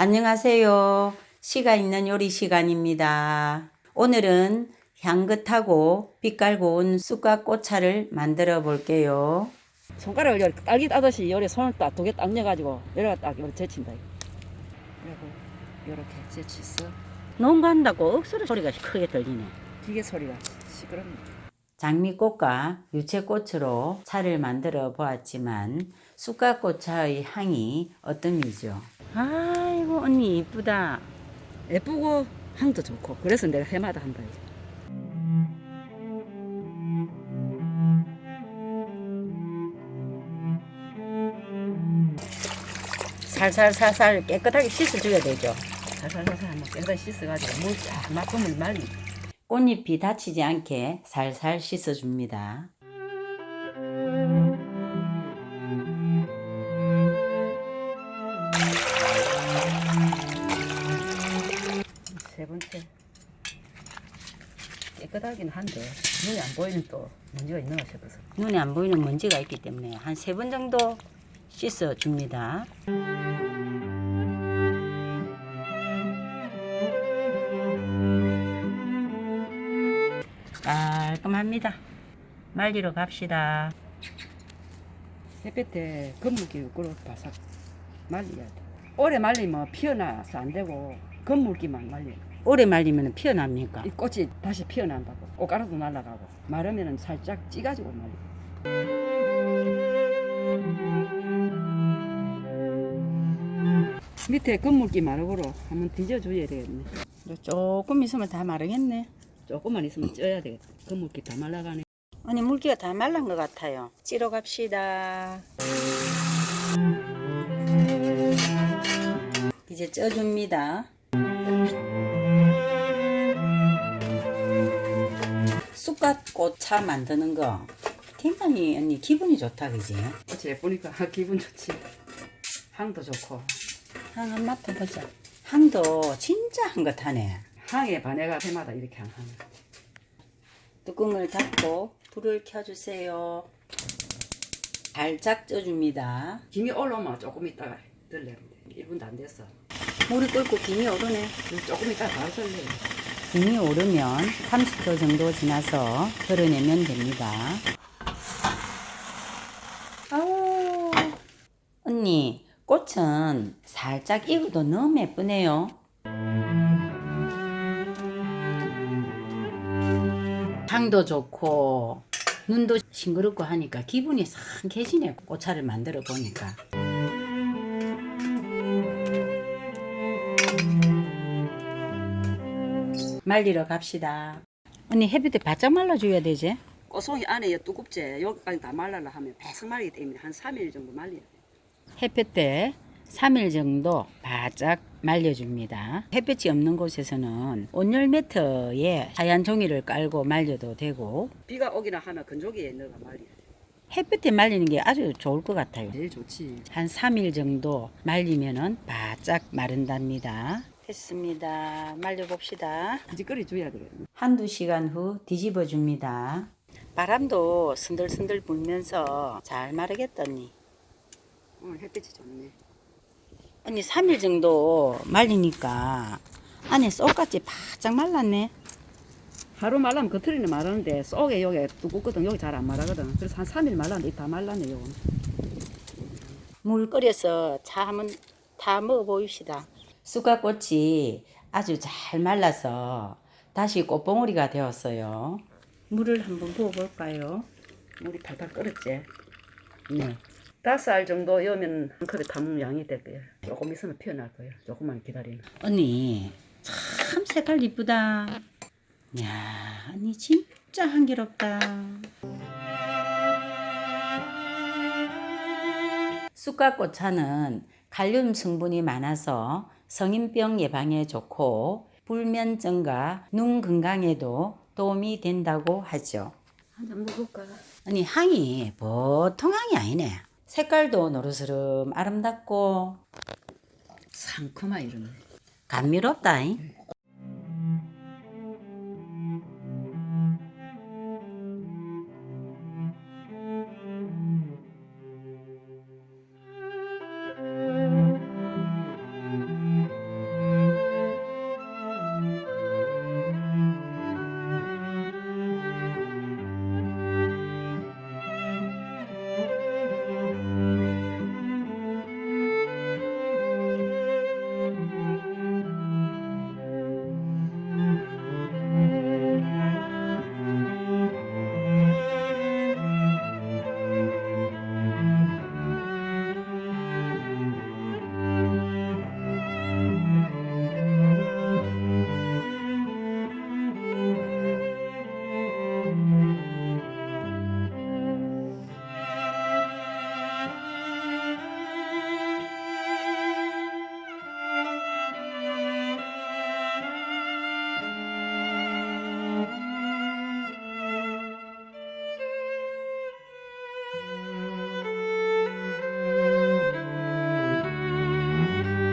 안녕하세요. 시가 있는 요리 시간입니다. 오늘은 향긋하고 빛깔 고운 쑥갓 꽃차를 만들어 볼게요. 손가락을 이렇게 딸기 따듯이 요래 손을 딱 두 개딱 넣어가지고 요래가 딱 요래 제친다. 그리고 요렇게 제치서 농간다고 억수로 소리가 크게 들리네. 기계 소리가 시끄럽네. 장미꽃과 유채꽃으로 차를 만들어 보았지만 쑥갓꽃차의 향이 어떤이죠? 아 이고 언니 이쁘다. 예쁘고 향도 좋고 그래서 내가 해마다 한다. 이제. 살살살살 깨끗하게 씻어줘야 되죠. 살살살살 한번 깨끗이 씻어가지고 물쫙 막으면 말리. 꽃잎이 다치지 않게 살살 씻어줍니다. 세 번째 깨끗하긴 한데 눈이 안 보이는 또 먼지가 있는 것 싶어서 눈에 안 보이는 먼지가 있기 때문에 한 세 번 정도 씻어 줍니다. 깔끔합니다. 말리러 갑시다. 햇볕에 건물기 끓어 바삭 말려야 돼. 오래 말리면 피어나서 안 되고 건물기만 말려. 오래 말리면 피어납니까? 이 꽃이 다시 피어난다고. 꽃가루도 날아가고 마르면은 살짝 찌가지고 말려. 밑에 건물기 마르고로 한번 뒤져줘야 되겠네. 조금 있으면 다 마르겠네. 조금만 있으면 쪄야 되겠다. 건물기 다 말라가네. 아니 물기가 다 말란 것 같아요. 찌러 갑시다. 이제 쪄줍니다. 쑥갓꽃차 만드는 거 굉장히 언니 기분이 좋다 그지? 꽃이 예쁘니까 기분 좋지. 향도 좋고 향한 맡아 보자. 향도 진짜 향긋하네. 향에 반해가 해마다 이렇게 향하네. 뚜껑을 닫고 불을 켜주세요. 살짝 쪄줍니다. 김이 올라오면 조금 있다가 들려야 돼. 1분도 안 됐어. 물이 끓고 김이 오르네. 조금 있다가 바로 들려. 김이 오르면 30초 정도 지나서 덜어내면 됩니다. 아우, 언니, 꽃은 살짝 익어도 너무 예쁘네요. 향도 좋고, 눈도 싱그럽고 하니까 기분이 상쾌해지네, 꽃차를 만들어 보니까. 말리러 갑시다. 언니 햇빛에 바짝 말라줘야 되지? 꽃송이 안에 이 두껍지 여기까지 다 말라라 하면 배석 말리기 때문에 한 3일 정도 말려야 돼. 햇볕에 3일 정도 바짝 말려줍니다. 햇볕이 없는 곳에서는 온열 매트에 하얀 종이를 깔고 말려도 되고 비가 오기나 하면 건조기에 넣어가 말려야 돼. 햇볕에 말리는 게 아주 좋을 것 같아요. 제일 좋지. 한 3일 정도 말리면은 바짝 마른답니다. 됐습니다. 말려봅시다. 이제 끓여 줘야 되겠네. 한두 시간 후 뒤집어 줍니다. 바람도 순들순들 불면서 잘 마르겠더니 오늘 햇빛이 좋네. 언니 3일 정도 말리니까 안에 쏙같이 바짝 말랐네. 하루 말라면 겉으리는 마르는데 속에 여기 두껍거든. 여기 잘 안 말하거든. 그래서 한 3일 말랐는데 다 말랐네 요거. 물 끓여서 차 한번 다 먹어보입시다. 쑥갓꽃이 아주 잘 말라서 다시 꽃봉오리가 되었어요. 물을 한번 부어볼까요? 물이 팔팔 끓었지. 네. 다섯 알 정도 여면 한 컵에 담은 양이 될 거야. 조금 있으면 피어날 거야. 조금만 기다리면. 언니 참 색깔 이쁘다. 야 언니 진짜 한결없다. 쑥갓꽃차는 칼륨 성분이 많아서 성인병 예방에 좋고 불면증과 눈 건강에도 도움이 된다고 하죠. 한잔 먹을까? 아니 향이 보통 향이 아니네. 색깔도 노르스름 아름답고 상큼하 이러네. 감미롭다. 잉?